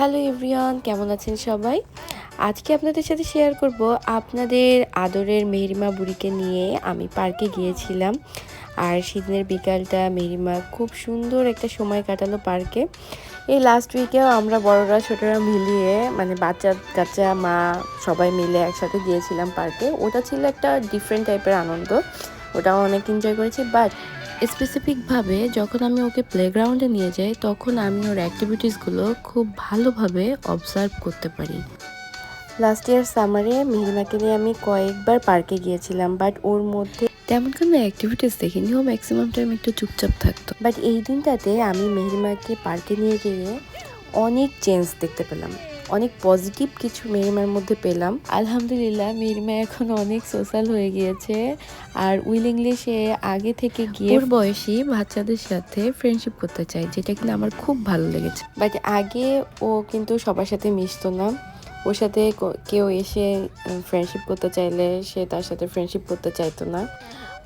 Hello everyone, কেমন আছেন সবাই? আজকে আপনাদের সাথে শেয়ার করব আপনাদের আদরের মেহরিমা বুড়িকে নিয়ে। আমি পার্কে গিয়েছিলাম আর সেদিনের বিকালটা মেহরিমা খুব সুন্দর একটা সময় কাটালো পার্কে। এই লাস্ট উইকেও আমরা বড়রা ছোটরা মিলিয়ে মানে বাচ্চা, কাচ্চা, মা সবাই মিলে একসাথে গিয়েছিলাম পার্কে। ওটা ছিল একটা ডিফারেন্ট টাইপের আনন্দ। ওটাও অনেক এনজয় করেছি বাট স্পেসিফিকভাবে যখন আমি ওকে প্লেগ্রাউন্ডে নিয়ে যাই তখন আমি ওর অ্যাক্টিভিটিসগুলো খুব ভালোভাবে অবজার্ভ করতে পারি। লাস্ট ইয়ার সামারে মিহিমাকে নিয়ে আমি কয়েকবার পার্কে গিয়েছিলাম বাট ওর মধ্যে তেমন কোনো অ্যাক্টিভিটিস দেখিনি ও ম্যাক্সিমাম টাইম একটু চুপচাপ থাকতো। বাট এই দিনটাতে আমি মেহরিমাকে পার্কে নিয়ে গিয়ে অনেক চেঞ্জ দেখতে পেলাম। অনেক পজিটিভ কিছু মেহরিমার মধ্যে পেলাম। আলহামদুলিল্লাহ মেহরিমা এখন অনেক সোশ্যাল হয়ে গিয়েছে। আর উইলিংলি সে আগে থেকে গিয়ে ওর বয়সী বাচ্চাদের সাথে ফ্রেন্ডশিপ করতে চায় যেটা কিন্তু আমার খুব ভালো লেগেছে। বাট আগে ও কিন্তু সবার সাথে মিশতো না। ওর সাথে কেউ এসে ফ্রেন্ডশিপ করতে চাইলে সে তার সাথে ফ্রেন্ডশিপ করতে চাইতো না।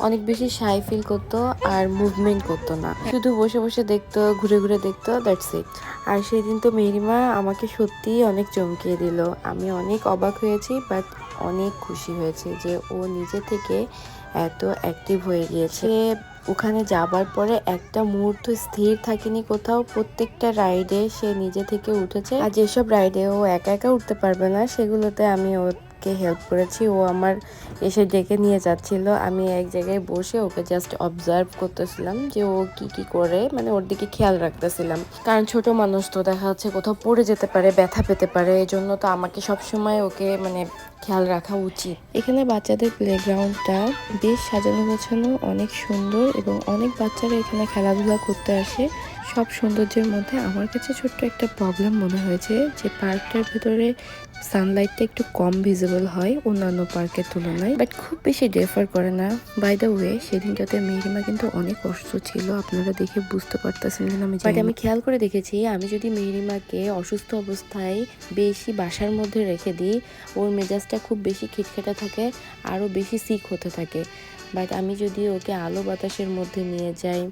অনেক বেশি সাই ফিল করতো আর মুভমেন্ট করতো না। শুধু বসে বসে দেখতো, ঘুরে ঘুরে দেখতো দ্যাটস ইট আর সেদিন তো মেহরিমা আমাকে সত্যিই অনেক চমকিয়ে দিল। আমি অনেক অবাক হয়েছি বাট অনেক খুশি হয়েছে যে ও নিজে থেকে এত অ্যাক্টিভ হয়ে গিয়েছে। ওখানে যাবার পরে একটা মুহূর্ত স্থির থাকেনি কোথাও, প্রত্যেকটা রাইডে সে নিজে থেকে উঠেছে। আর যেসব রাইডে ও একা একা উঠতে পারবে না, সেগুলোতে আমি ওকে হেল্প করেছি। ও আমার এসে ডেকে নিয়ে যাচ্ছিল। আমি এক জায়গায় বসে ওকে জাস্ট অবজার্ভ করতেছিলাম যে ও কি কি করে। মানে ওর দিকে খেয়াল রাখতেছিলাম। কারণ ছোট মানুষ তো দেখা যাচ্ছে কোথাও পড়ে যেতে পারে, ব্যথা পেতে পারে। এই জন্য তো আমাকে সবসময় ওকে মানে খেয়াল রাখা উচিত। এখানে বাচ্চাদের প্লেগ্রাউন্ডটা বেশ সাজানো গোছানো, অনেক সুন্দর এবং অনেক বাচ্চারা এখানে খেলাধুলা করতে আসে। সব সৌন্দর্যের মধ্যে আমার কাছে ছোট্ট একটা প্রবলেম মনে হয়েছে যে পার্কটার ভেতরে সানলাইটটা একটু কম ভিজিবল হয় অন্যান্য পার্কের তুলনায় বাট খুব বেশি ডেফার করে না। বাই দ্য ওয়ে সেদিনটাতে মেহরিমা কিন্তু অনেক অসুস্থ ছিল আপনারা দেখে বুঝতে পারতেছেন কিনা আমি বাট আমি খেয়াল করে দেখেছি আমি যদি মেহরিমাকে অসুস্থ অবস্থায় বেশি বাসার মধ্যে রেখে দিই ওর মেজাজটা খুব বেশি খিটখেটা থাকে আরও বেশি সিক হতে থাকে। বাট আমি যদি ওকে আলো বাতাসের মধ্যে নিয়ে যাই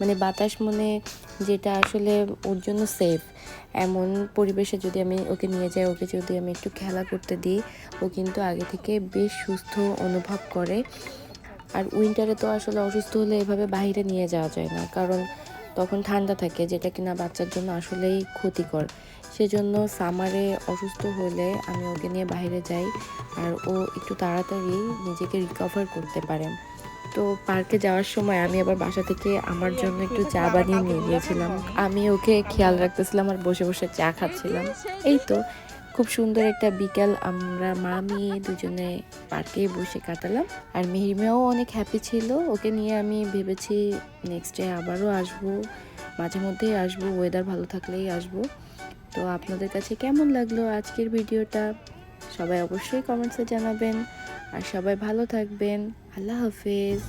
মানে বাতাস মানে যেটা আসলে ওর জন্য সেফ এমন পরিবেশে যদি আমি ওকে নিয়ে যাই, ওকে যদি আমি একটু খেলা করতে দিই, ও কিন্তু আগে থেকে বেশ সুস্থ অনুভব করে। আর উইন্টারে তো আসলে অসুস্থ হলে এভাবে বাইরে নিয়ে যাওয়া যায় না, কারণ তখন ঠান্ডা থাকে, যেটা কিনা বাচ্চার জন্য আসলেই ক্ষতিকর। সেজন্য সামারে অসুস্থ হলে আমি ওকে নিয়ে বাইরে যাই, আর ও একটু তাড়াতাড়ি নিজেকে রিকভার করতে পারে। তো পার্কে যাওয়ার সময় আমি আবার বাসা থেকে আমার জন্য একটু চা বানিয়ে নিয়ে গিয়েছিলাম। আমি ওকে খেয়াল রাখতেছিলাম আর বসে বসে চা খাচ্ছিলাম। এই তো, খুব সুন্দর একটা বিকাল আমরা মা মেয়ে দুজনে পার্কে বসে কাটালাম। আর মেহিমেও অনেক হ্যাপি ছিল। ওকে নিয়ে আমি ভেবেছি নেক্সট ডে আবারও আসব। মাঝে মধ্যেই আসব ওয়েদার ভালো থাকলেই আসব। তো আপনাদের কাছে কেমন লাগল আজকের ভিডিওটা সবাই অবশ্যই কমেন্টসে জানাবেন। আর সবাই ভালো থাকবেন। আল্লাহ হাফেজ।